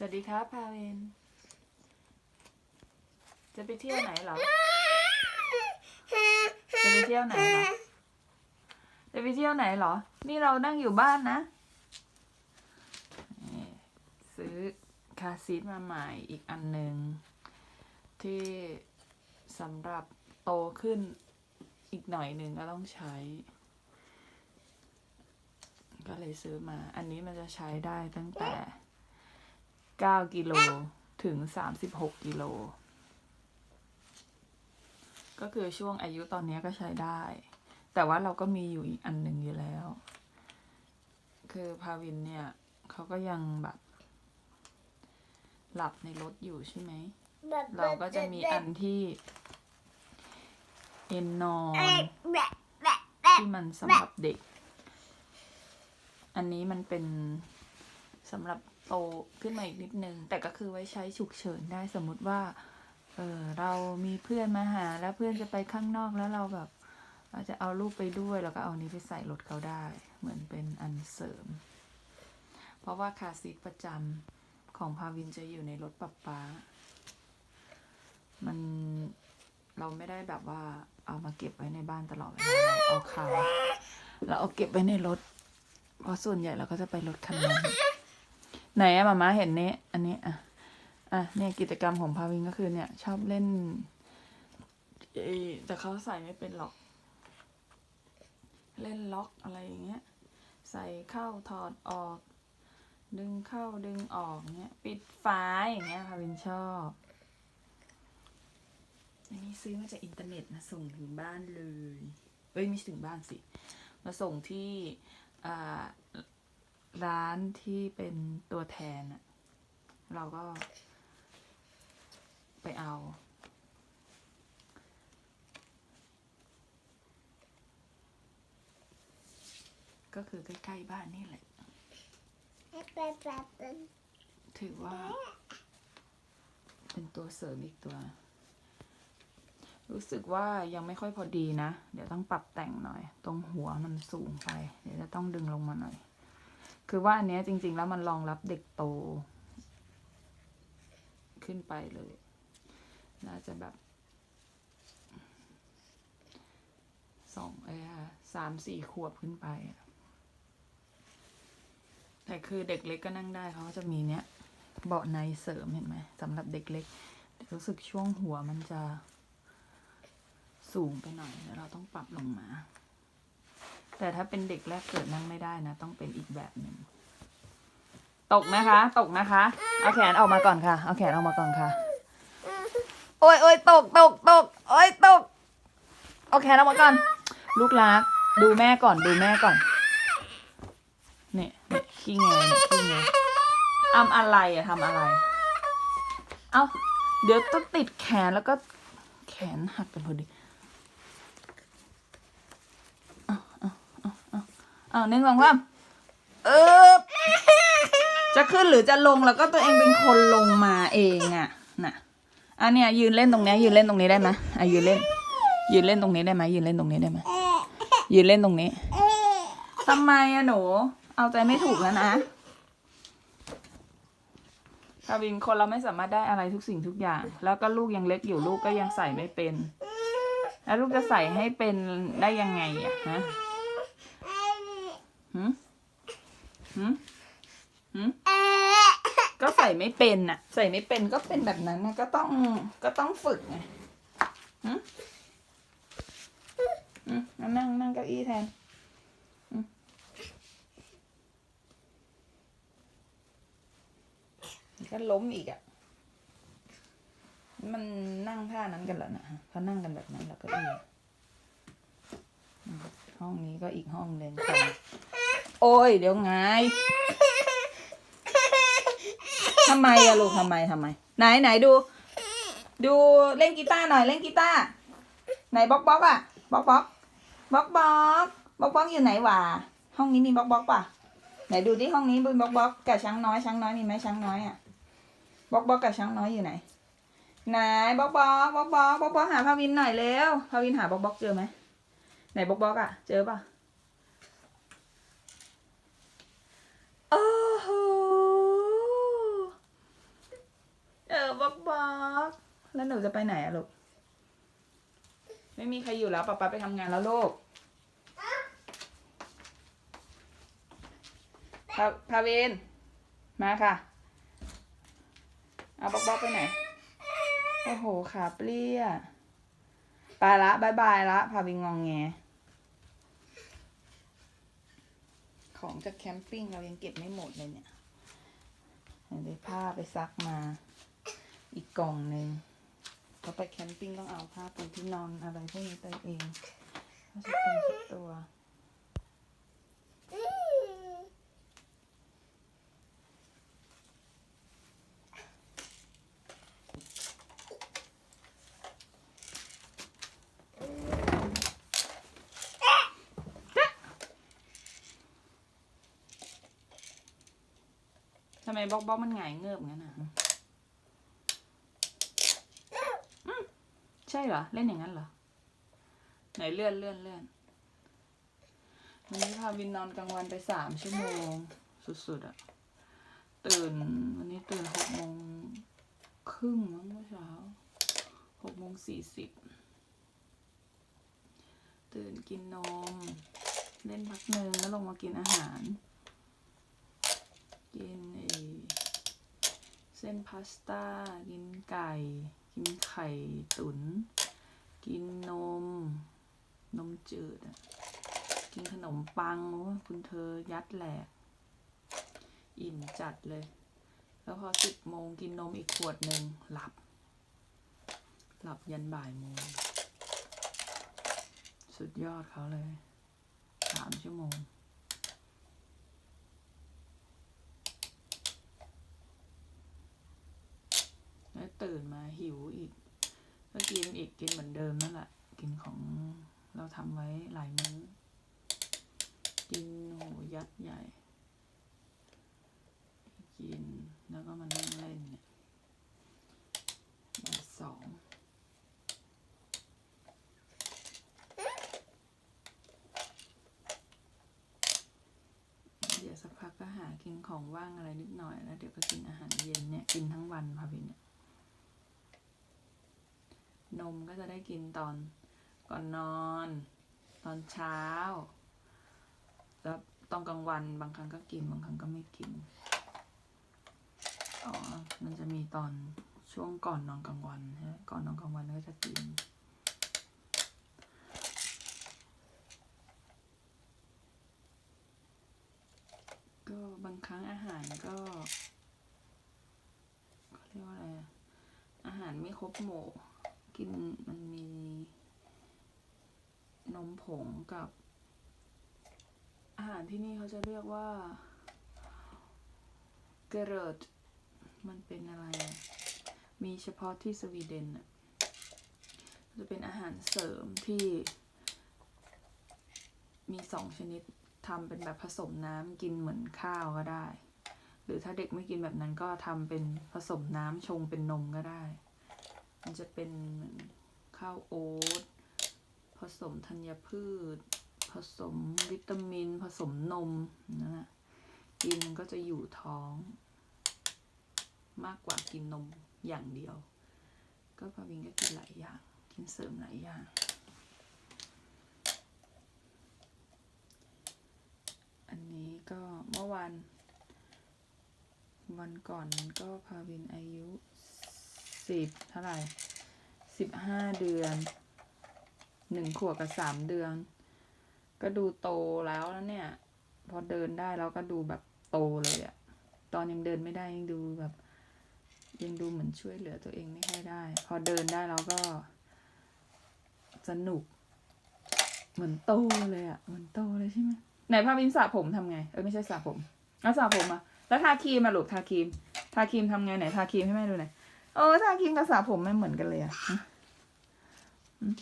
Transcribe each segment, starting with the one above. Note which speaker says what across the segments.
Speaker 1: สวัสดีครับพาเวนจะไปเที่ยวไหนเหรอ จะไปเที่ยวไหนเหรอ จะไปเที่ยวไหนเหรอ นี่เรานั่งอยู่บ้านนะ ซื้อคาซีทมาใหม่อีกอันหนึ่งที่สำหรับโตขึ้นอีกหน่อยหนึ่งก็ต้องใช้ ก็เลยซื้อมา อันนี้มันจะใช้ได้ตั้งแต่ 9 กิโลถึง 36 กิโล ก็คือช่วงอายุตอนนี้ก็ใช้ได้ แต่ว่าเราก็มีอยู่อีกอันหนึ่งอยู่แล้ว คือพาวินเนี่ยเขาก็ยังแบบ หลับในรถอยู่ใช่ไหม เราก็จะมีอันที่เอนนอนที่มันสำหรับเด็ก อันนี้มันเป็นสำหรับ โตขึ้นมาอีกนิดนึง แต่ก็คือไว้ใช้ฉุกเฉินได้สมมุติว่าเออเรามีเพื่อนมาหาแล้วเพื่อนจะไปข้างนอกแล้วเราแบบเราจะเอาลูกไปด้วยแล้วก็เอานี้ไปใส่รถเขาได้ เหมือนเป็นอันเสริม เพราะว่าคาร์ซีทประจำของพาวินจะอยู่ในรถปับป้า มันเราไม่ได้แบบว่าเอามาเก็บไว้ในบ้านตลอดเวลาเอาขายแล้วเอาเก็บไว้ในรถ เพราะส่วนใหญ่เราก็จะไปรถคันนั้น ไหนอะมาม่าเห็นนี้ อันนี้อะอะเนี่ยกิจกรรมของพาวินก็คือเนี่ย ชอบเล่นแต่เขาใส่ไม่เป็นหรอก เล่นล็อกอะไรอย่างเงี้ย ใส่เข้าถอดออก ดึงเข้าดึงออกเงี้ย ปิดฝาอย่างเงี้ยพาวินชอบอันนี้ซื้อมาจากอินเทอร์เน็ตนะส่งถึงบ้านเลยเอ้ยไม่ถึงบ้านสิ มาส่งที่อ่า ร้านที่เป็นตัวแทนอะเราก็ไปเอา ก็คือใกล้ๆบ้านนี่แหละ ถือว่า เป็นตัวเสริมอีกตัว รู้สึกว่ายังไม่ค่อยพอดีนะ เดี๋ยวต้องปรับแต่งหน่อย ตรงหัวมันสูงไป เดี๋ยวจะต้องดึงลงมาหน่อย คือว่าอันเนี้ยจริง ๆ แล้วมันรองรับเด็กโต ขึ้นไปเลย น่าจะแบบสองเอ้ยสามสี่ขวบขึ้นไปอะแต่คือเด็กเล็กก็นั่งได้เขาจะมีเนี้ยเบาะในเสริมเห็นไหมสำหรับเด็กเล็กรู้สึกช่วงหัวมันจะสูงไปหน่อยเดี๋ยวเราต้องปรับลงมา แต่ถ้าเป็นเด็กแรกเกิดนั่งไม่ได้นะ ต้องเป็นอีกแบบหนึ่งตกนะคะ ตกนะคะ เอาแขนออกมาก่อนค่ะ เอาแขนออกมาก่อนค่ะ โอ้ยโอ้ยตกตกตกโอ้ยตก เอาแขนออกมาก่อน ลูกรัก ดูแม่ก่อน ดูแม่ก่อน เนี่ยเนี่ยขี้เงยเนี่ยขี้เงยทำอะไรอะทำอะไร เอาเดี๋ยวต้องติดแขนแล้วก็แขนหักกันพอดี อ้าหนึ่งสองสามเออจะขึ้นหรือจะลงแล้วก็ตัวเองเป็นคนลงมาเองอะน่ะอันเนี้ยยืนเล่นตรงเนี้ยยืนเล่นตรงนี้ได้ไหมอะยืนเล่น ยืนเล่นตรงนี้ได้ไหมยืนเล่นตรงนี้ได้ไหมยืนเล่นตรงนี้ทำไมอะหนู เอาใจไม่ถูกแล้วนะคาวินคนเราไม่สามารถได้อะไรทุกสิ่งทุกอย่าง แล้วก็ลูกยังเล็กอยู่ลูกก็ยังใส่ไม่เป็น แล้วลูกจะใส่ให้เป็นได้ยังไงอะฮะ หืมหืมหืมก็ใส่ไม่เป็นน่ะ ใส่ไม่เป็นก็เป็นแบบนั้นนะก็ต้องก็ต้องฝึกไงหืมอืมนั่งนั่งเก้าอี้แทนอืมก็ล้มอีกอะ มันนั่งท่านั้นกันเหรอนะเขานั่งกันแบบนั้นแล้วก็อีอืมห้องนี้ก็อีกห้องหนึ่งค่ะ โอ้ย เดี๋ยวไงทำไมอะลูกทำไมทำไม ไหนไหนดู ดูเล่นกีตาร์หน่อยเล่นกีตาร์ไหนบล็อกบล็อกอะบล็อกบล็อกบล็อกบล็อกบล็อกบล็อกอยู่ไหนวะห้องนี้มีบล็อกบล็อกป่ะไหนดูที่ห้องนี้บนบล็อกบล็อกกับช้างน้อยช้างน้อยมีไหมช้างน้อยอะบล็อกบล็อกกับช้างน้อยอยู่ไหนไหนบล็อกบล็อกบล็อกบล็อกบล็อกบล็อกหาพาวินหน่อยเร็วพาวินหาบล็อกบล็อกเจอไหมไหนบล็อกบล็อกอะเจอป่ะ โอ้โหเออบอกบอกแล้วหนูจะไปไหนอะลูก ไม่มีใครอยู่แล้วป๊าป๊าไปทำงานแล้วลูกพาพาเวนมาค่ะ เอาบ๊อกบ๊อกไปไหน โอ้โหขาเปรี้ยไปละบายบายละ พาเวนงองแง ของจากแคมปิ้งเรายังเก็บไม่หมดเลยเนี่ยได้ผ้าไปซักมา อีกกล่องหนึ่งพอไปแคมปิ้งต้องเอาผ้าปูที่นอนอะไรพวกนี้ไปเองเพราะช็ดตัวเช็ดตัว ไมบล็อกบล็อกมันหงายเงือบงั้นอะใช่เหรอ เล่นอย่างนั้นเหรอ ไหนเลื่อนเลื่อนเลื่อนวันนี้พาวินนอนกลางวันไปสามชั่วโมง สุดๆอะตื่น วันนี้ตื่นหกโมงครึ่งมั้งเมื่อเช้าหกโมงสี่สิบตื่นกินนม เล่นพักหนึ่งแล้วลงมากินอาหาร กินไอเส้นพาสต้า กินไก่ กินไข่ตุน๋น กินนม นมจืดอะกินขนมปังโอ้ยคุณเธอยัดแหลก อิ่มจัดเลย แล้วพอสิบโมงกินนมอีกขวดหนึ่งหลับ หลับยันบ่ายโมง สุดยอดเขาเลยสามชั่วโมง แล้ว ตื่นมาหิวอีก ก็กินอีกกินเหมือนเดิมนั่นแหละกินของเราทำไว้หลายมื้อ กินโหยัดใหญ่ กินแล้วก็มานั่งเล่นเนี่ยบ่ายสองเดี๋ยวสักพักก็หากินของว่างอะไรนิดหน่อยแล้วเดี๋ยวก็กินอาหารเย็นเนี่ย กินทั้งวันพาวินเนี่ย มก็จะได้กินตอนก่อนนอน ตอนเช้า แล้วตอนกลางวันบางครั้งก็กินบางครั้งก็ไม่กินอ๋อมันจะมีตอนช่วงก่อนนอนกลางวันใช่ไหมก่อนนอนกลางวันก็จะกินก็บางครั้งอาหารก็เขาเรียกว่าอะไรอะอาหารไม่ครบหมู่ กินมันมีนมผงกับ อาหารที่นี่เขาจะเรียกว่าเกเรตมันเป็นอะไร มีเฉพาะที่สวีเดนอะจะเป็นอาหารเสริมที่ มีสองชนิดทำเป็นแบบผสมน้ำกินเหมือนข้าวก็ได้ หรือถ้าเด็กไม่กินแบบนั้นก็ทำเป็นผสมน้ำชงเป็นนมก็ได้ มันจะเป็นเหมือนข้าวโอ๊ตผสมธัญพืช ผสมวิตามิน ผสมนมนั่นนะกินก็จะอยู่ท้อง มากกว่ากินนมอย่างเดียว ก็พาวินก็กินหลายอย่าง กินเสริมหลายอย่างอันนี้ก็เมื่อวัน วันก่อนก็พาวินอายุ สิบเท่าไหร่สิบห้าเดือนหนึ่งขวบกับสามเดือน ก็ดูโตแล้วแล้วเนี่ย พอเดินได้แล้วก็ดูแบบโตเลยอะตอนยังเดินไม่ได้ยังดูแบบ ยังดูเหมือนช่วยเหลือตัวเองไม่ค่อยได้ พอเดินได้แล้วก็ สนุก เหมือนโตเลยอะเหมือนโตเลยใช่ไหมไหนพาวินสระผมทำไงเออไม่ใช่สระผมเอาสระผมอะแล้วทาครีมมาลูกทาครีม ทาครีมทำไงไหนทาครีมให้แม่ดูหน่อย เออทาครีมกับสระผมไม่เหมือนกันเลยอะ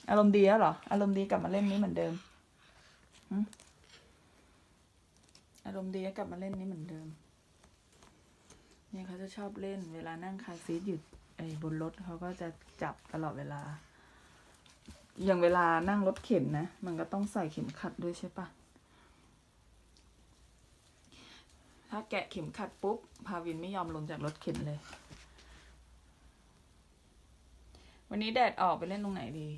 Speaker 1: อารมณ์ดีแล้วเหรอ อารมณ์ดีกลับมาเล่นนี้เหมือนเดิมอารมณ์ดีแล้วกลับมาเล่นนี้เหมือนเดิม เนี่ยเขาจะชอบเล่น เวลานั่งคาซีทอยู่ไอ้บนรถเขาก็จะจับตลอดเวลา อย่างเวลานั่งรถเข็นนะ มันก็ต้องใส่เข็มขัดด้วยใช่ปะถ้าแกะเข็มขัดปุ๊บ พาวินไม่ยอมลงจากรถเข็นเลย วันนี้แดดออกไปเล่นตรงไหนดี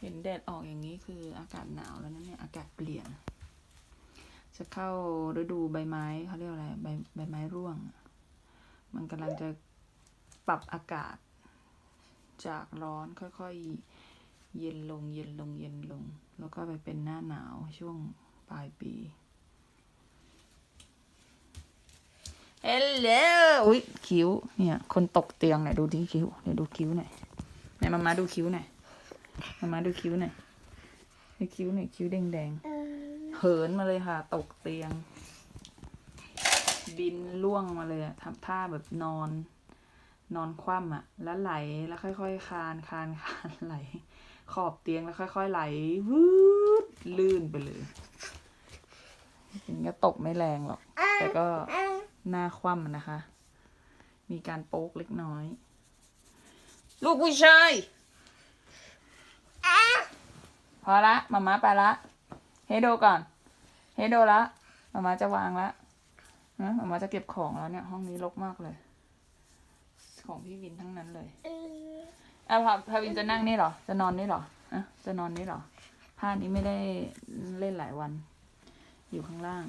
Speaker 1: เห็นแดดออกอย่างนี้คืออากาศหนาวแล้วนะเนี่ยอากาศเปลี่ยน จะเข้าฤดูใบไม้เขาเรียกอะไรใบใบไม้ร่วง มันกำลังจะปรับอากาศ จากร้อนค่อยๆ เย็นลงเย็นลงเย็นลง แล้วก็ไปเป็นหน้าหนาวช่วงปลายปี เฮลโหลอุ้ยคิ้ว เนี่ย คนตกเตียงหนอยดูที่คิ้ว เดี๋ยวดูคิ้วหน่อยไหนมามาดูคิ้วหน่อยมามาดูคิ้วหน่อยดูคิ้วหน่อยคิ้วแดงแดงๆเหินมาเลยค่ะ ตกเตียง บินล่วงมาเลยอะทำท่าแบบนอน นอนคว่ำอะแล้วไหลแล้วค่อยๆคานคานคานไหล ขอบเตียงแล้วค่อย ๆ ไหลวืดลื่นไปเลยจริงก็ตกไม่แรงหรอก แต่ก็ หน้าคว่ำอะนะคะ มีการโป๊กเล็กน้อย ลูกผู้ชายพอละมาม่าไปละ เฮโดก่อน เฮโดละมาม่าจะวางละนะมาม่าจะเก็บของแล้วเนี่ย ห้องนี้รกมากเลย ของพี่วินทั้งนั้นเลยอะพาพาวินจะนั่งนี่เหรอ จะนอนนี่เหรออะจะนอนนี่เหรอผ้านี้ไม่ได้เล่นหลายวัน อยู่ข้างล่าง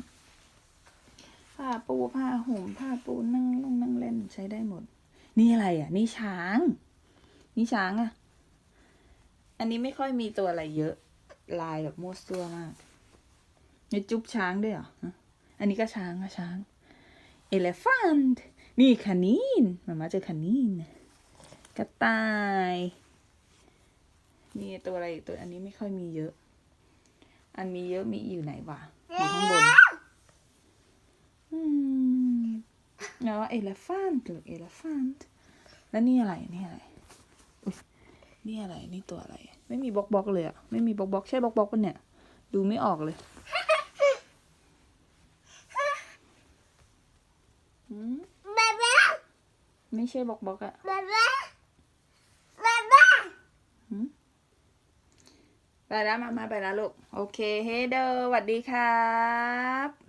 Speaker 1: ผ้าปูผ้าห่มผ้าปูนั่งลงนั่งเล่นใช้ได้หมด นี่อะไรอะ นี่ช้าง นี่ช้างอะ อันนี้ไม่ค่อยมีตัวอะไรเยอะ ลายแบบมั่วซั่วมากมีจุ๊บช้างด้วยเหรอ อันนี้ก็ช้างอะช้าง elephant นี่คานีนมามาเจอคานีนกระต่าย มีตัวอะไรอีกตัวอันนี้ไม่ค่อยมีเยอะ อันมีเยอะมีอยู่ไหนวะอยู่ข้างบน อืม เนาะ elephant หรือ elephant แล้วนี่อะไรนี่อะไรอุ๊ยนี่อะไรนี่ตัวอะไร ไม่มีบล็อกบล็อกเลยอะไม่มีบล็อกบล็อกใช่บล็อกบล็อกปะเนี่ย ดูไม่ออกเลยหืมไม่ใช่บล็อกบล็อกอะไปแล้วมามาไปแล้วลูก โอเค เฮเดอร์สวัสดีครับ